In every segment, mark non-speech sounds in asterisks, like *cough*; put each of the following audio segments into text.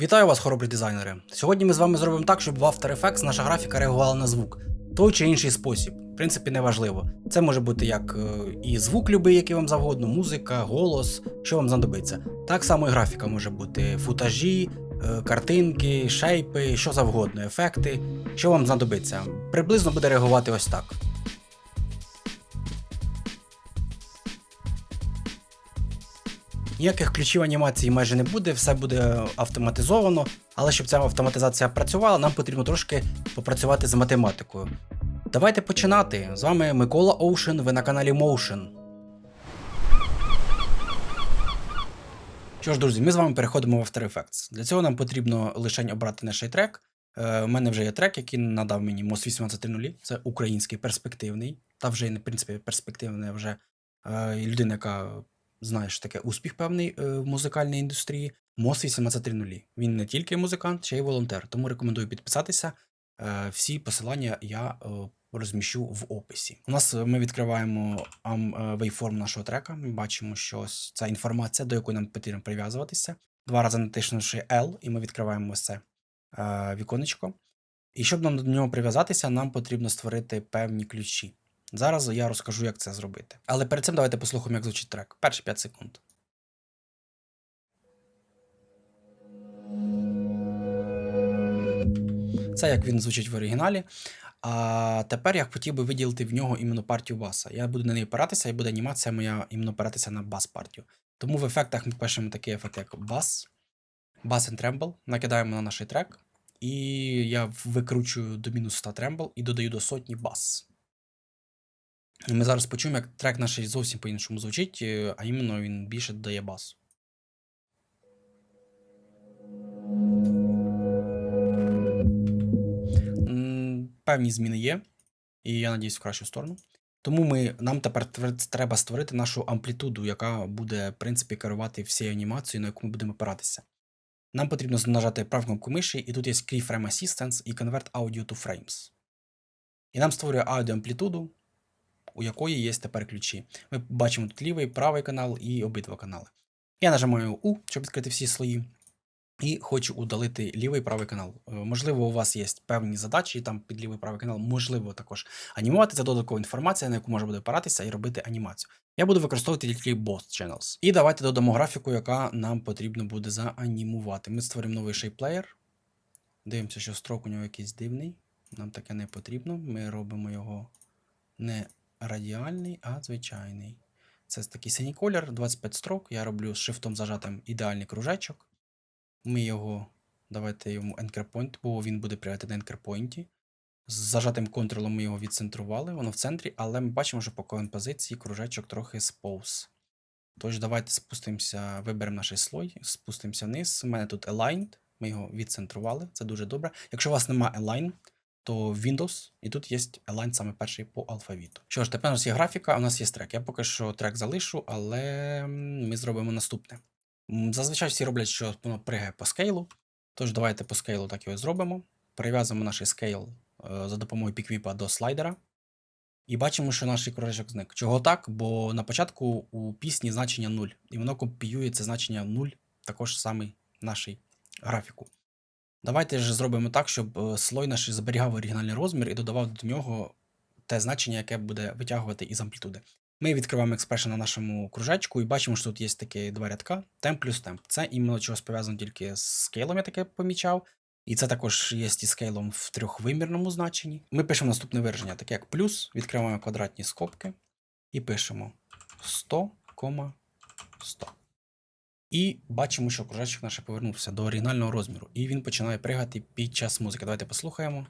Вітаю вас, хоробрі дизайнери! Сьогодні ми з вами зробимо так, щоб в After Effects наша графіка реагувала на звук. Той чи інший спосіб. В принципі, неважливо. Це може бути як е, і звук любий, який вам завгодно, музика, голос, що вам знадобиться. Так само і графіка може бути футажі, е, картинки, шейпи, що завгодно, ефекти, що вам знадобиться. Приблизно буде реагувати ось так. Ніяких ключів анімації майже не буде, все буде автоматизовано. Але щоб ця автоматизація працювала, нам потрібно трошки попрацювати з математикою. Давайте починати. З вами Микола Оушен, ви на каналі Motion. Що ж, друзі, ми з вами переходимо в After Effects. Для цього нам потрібно лише обрати наш трек. Е, У мене вже є трек, який надав мені MOS 1830. Це український перспективний. Та вже, в принципі, перспективний а вже е, людина, яка знає, що таке успіх певний е, в музикальній індустрії. MOS 1830. Він не тільки музикант, ще й волонтер. Тому рекомендую підписатися. Е, Всі посилання я е, розміщу в описі. У нас е, ми відкриваємо е, waveform нашого трека. Ми бачимо, що ось ця інформація, до якої нам потрібно прив'язуватися. Два рази натиснувши L, і ми відкриваємо це е, віконечко. І щоб нам до нього прив'язатися, нам потрібно створити певні ключі. Зараз я розкажу, як це зробити. Але перед цим давайте послухаємо, як звучить трек. Перші 5 секунд. Це як він звучить в оригіналі. А тепер я хотів би виділити в нього іменно партію баса. Я буду на неї опиратися, і буде анімація моя іменно опиратися на бас-партію. Тому в ефектах ми пишемо такий ефект, як бас, бас and tremble, накидаємо на наш трек, і я викручую до мінус 100 трембл і додаю до сотні бас. Ми зараз почуємо, як трек наш зовсім по-іншому звучить, е, а іменно він більше додає басу. Певні зміни є, і я надіюсь в кращу сторону. Тому ми, нам тепер треба створити нашу амплітуду, яка буде, в принципі, керувати всією анімацією, на яку ми будемо опиратися. Нам потрібно нажати кнопку миші, і тут є Keyframe Assistance і Convert Audio to Frames. І нам створює аудіоамплітуду, у якої є тепер ключі. Ми бачимо тут лівий, правий канал і обидва канали. Я нажимаю U, щоб відкрити всі слої. І хочу удалити лівий правий канал. Е, Можливо, у вас є певні задачі там під лівий правий канал, можливо, також анімувати. Це додаткова інформація, на яку можна буде опиратися і робити анімацію. Я буду використовувати тільки both channels. І давайте додамо графіку, яка нам потрібно буде заанімувати. Ми створимо новий shape Дивимося, що строк у нього якийсь дивний. Нам таке не потрібно. Ми робимо його не радіальний, а звичайний. Це такий синій колір, 25 строк. Я роблю з шифтом зажатим ідеальний кружечок. Ми його, давайте йому anchor point, бо він буде прийняти на anchor point. З зажатим контролем ми його відцентрували, воно в центрі, але ми бачимо, що по композиції кружечок трохи сповз. Тож, давайте спустимося, виберемо наш слой, спустимося вниз. У мене тут aligned, ми його відцентрували, це дуже добре. Якщо у вас немає align, то Windows, і тут є align саме перший по алфавіту. Що ж, тепер у нас є графіка, у нас є трек. Я поки що трек залишу, але ми зробимо наступне. Зазвичай всі роблять, що воно пригає по скейлу. Тож давайте по скейлу так його зробимо. Прив'язуємо наш скейл е, за допомогою піквіпа до слайдера. І бачимо, що наш кружечок зник. Чого так? Бо на початку у пісні значення 0, і воно копіює це значення 0, також саме нашій графіку. Давайте ж зробимо так, щоб е, слой наш зберігав оригінальний розмір і додавав до нього те значення, яке буде витягувати із амплітуди. Ми відкриваємо експрешн на нашому кружечку і бачимо, що тут є такі два рядка: темп плюс темп. Це іменно чогось пов'язано тільки з скейлом, я таке помічав. І це також є і скейлом в трьохвимірному значенні. Ми пишемо наступне вираження, таке як плюс, відкриваємо квадратні скобки і пишемо 100, 100. І бачимо, що кружечок наш повернувся до оригінального розміру. І він починає пригати під час музики. Давайте послухаємо.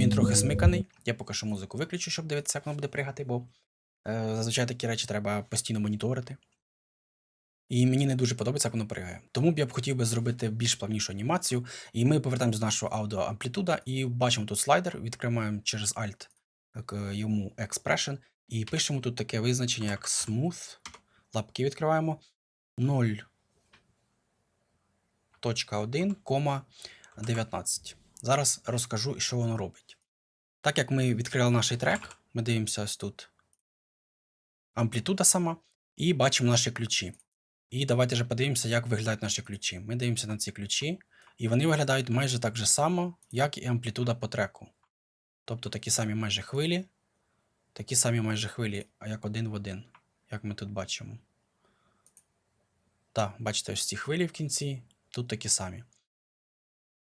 Він трохи смиканий. Я поки що музику виключу, щоб дивитися, як воно буде пригати, бо е, зазвичай такі речі треба постійно моніторити. І мені не дуже подобається, як воно пригає. Тому б я б хотів би зробити більш плавнішу анімацію. І ми повертаємося до нашого аудіоамплітуда і бачимо тут слайдер, відкриваємо через Alt йому Expression і пишемо тут таке визначення, як smooth. Лапки відкриваємо 0.1,19. Зараз розкажу, що воно робить. Так як ми відкрили наш трек, ми дивимося ось тут амплітуда сама, і бачимо наші ключі. І давайте же подивимося, як виглядають наші ключі. Ми дивимося на ці ключі, і вони виглядають майже так же само, як і амплітуда по треку. Тобто такі самі майже хвилі, такі самі майже хвилі, а як один в один, як ми тут бачимо. Так, бачите, ось ці хвилі в кінці, тут такі самі.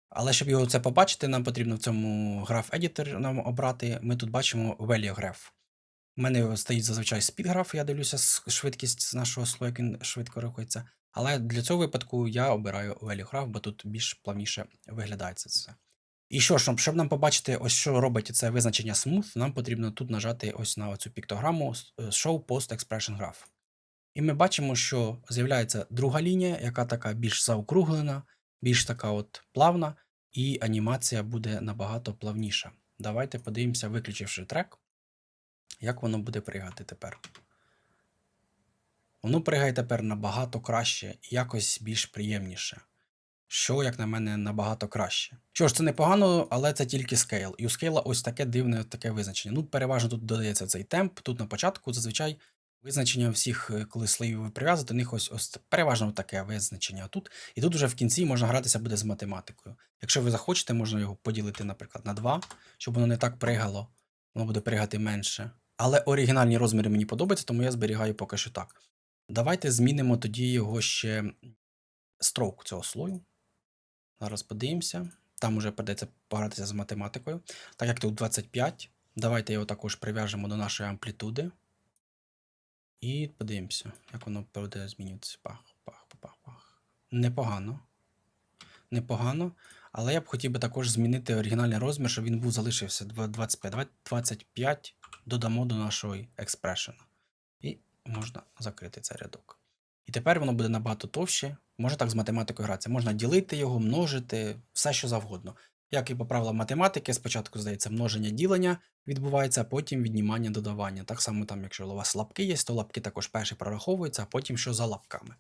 Але щоб його це побачити, нам потрібно в цьому граф Editor нам обрати. Ми тут бачимо Value Graph. У мене стоїть зазвичай Graph, я дивлюся швидкість з нашого слою, як він швидко рухається. Але для цього випадку я обираю Value Graph, бо тут більш плавніше виглядає це все. І що ж, щоб- щоб нам побачити, ось що робить це визначення Smooth, нам потрібно тут нажати ось на цю піктограму е, Show Post Expression Graph. І ми бачимо, що з'являється друга лінія, яка така більш заокруглена, більш така от плавна, і анімація буде набагато плавніша. Давайте подивимося, виключивши трек, як воно буде пригати тепер. Воно пригає тепер набагато краще якось більш приємніше. Що, як на мене, набагато краще. Що ж, це непогано, але це тільки скейл. І у скейла ось таке дивне таке визначення. Ну, переважно тут додається цей темп. Тут на початку зазвичай визначення всіх, е, коли слоїв ви прив'язуєте, них ось, ось переважно таке визначення. Тут, і тут уже в кінці можна гратися буде з математикою. Якщо ви захочете, можна його поділити, наприклад, на 2, щоб воно не так пригало, воно буде пригати менше. Але оригінальні розміри мені подобаються, тому я зберігаю поки що так. Давайте змінимо тоді його ще строк цього слою. Зараз подивимося. Там уже придеться погратися з математикою. Так як тут 25, давайте його також прив'яжемо до нашої амплітуди. І подивимося, як воно буде змінюватися. Пах, пах, пах, пах. Непогано. Непогано. Але я б хотів би також змінити оригінальний розмір, щоб він був залишився два- 25. Давайте 25 додамо до нашого експрешена. І можна закрити цей рядок. І тепер воно буде набагато товще. Можна так з математикою гратися. Можна ділити його, множити, все що завгодно. Як і по правилам математики, спочатку, здається, множення ділення відбувається, а потім віднімання додавання. Так само, там, якщо у вас лапки є, то лапки також перші прораховуються, а потім що за лапками.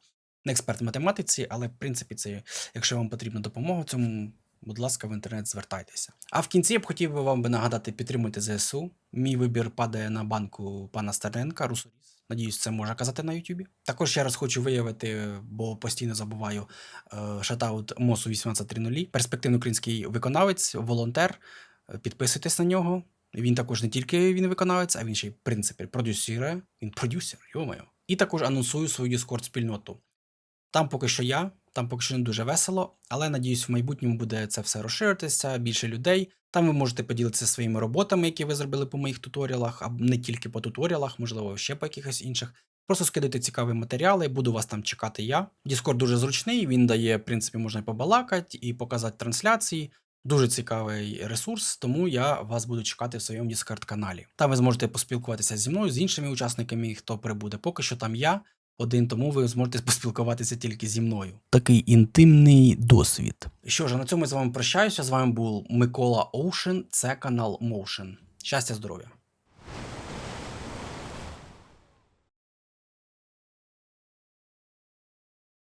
Не експерт в математиці, але в принципі, це, якщо вам потрібна допомога в цьому, будь ласка, в інтернет звертайтеся. А в кінці я б хотів би вам би нагадати, підтримуйте ЗСУ. Мій вибір падає на банку пана Стерненка, Русоріс. Надіюсь, це можна казати на Ютубі. Також ще раз хочу виявити, бо постійно забуваю е, шатаут МОСу 1830. Перспективний український виконавець, волонтер. Підписуйтесь на нього. Він також не тільки він виконавець, а він ще й в принципі продюсірує. Він продюсер, йомаю. І також анонсую свою Discord спільноту. Там поки що я, там поки що не дуже весело, але надіюсь, в майбутньому буде це все розширитися, більше людей. Там ви можете поділитися своїми роботами, які ви зробили по моїх туторіалах, а не тільки по туторіалах, можливо, ще по якихось інших. Просто скидайте цікаві матеріали, буду вас там чекати я. Discord дуже зручний, він дає, в принципі, можна і побалакати, і показати трансляції. Дуже цікавий ресурс, тому я вас буду чекати в своєму Discord каналі. Там ви зможете поспілкуватися зі мною, з іншими учасниками, хто прибуде. Поки що там я один, тому ви зможете *laughs* поспілкуватися тільки зі мною. Такий інтимний досвід. Що ж, на цьому я з вами прощаюся. З вами був Микола Оушен, це канал Motion. Щастя, здоров'я!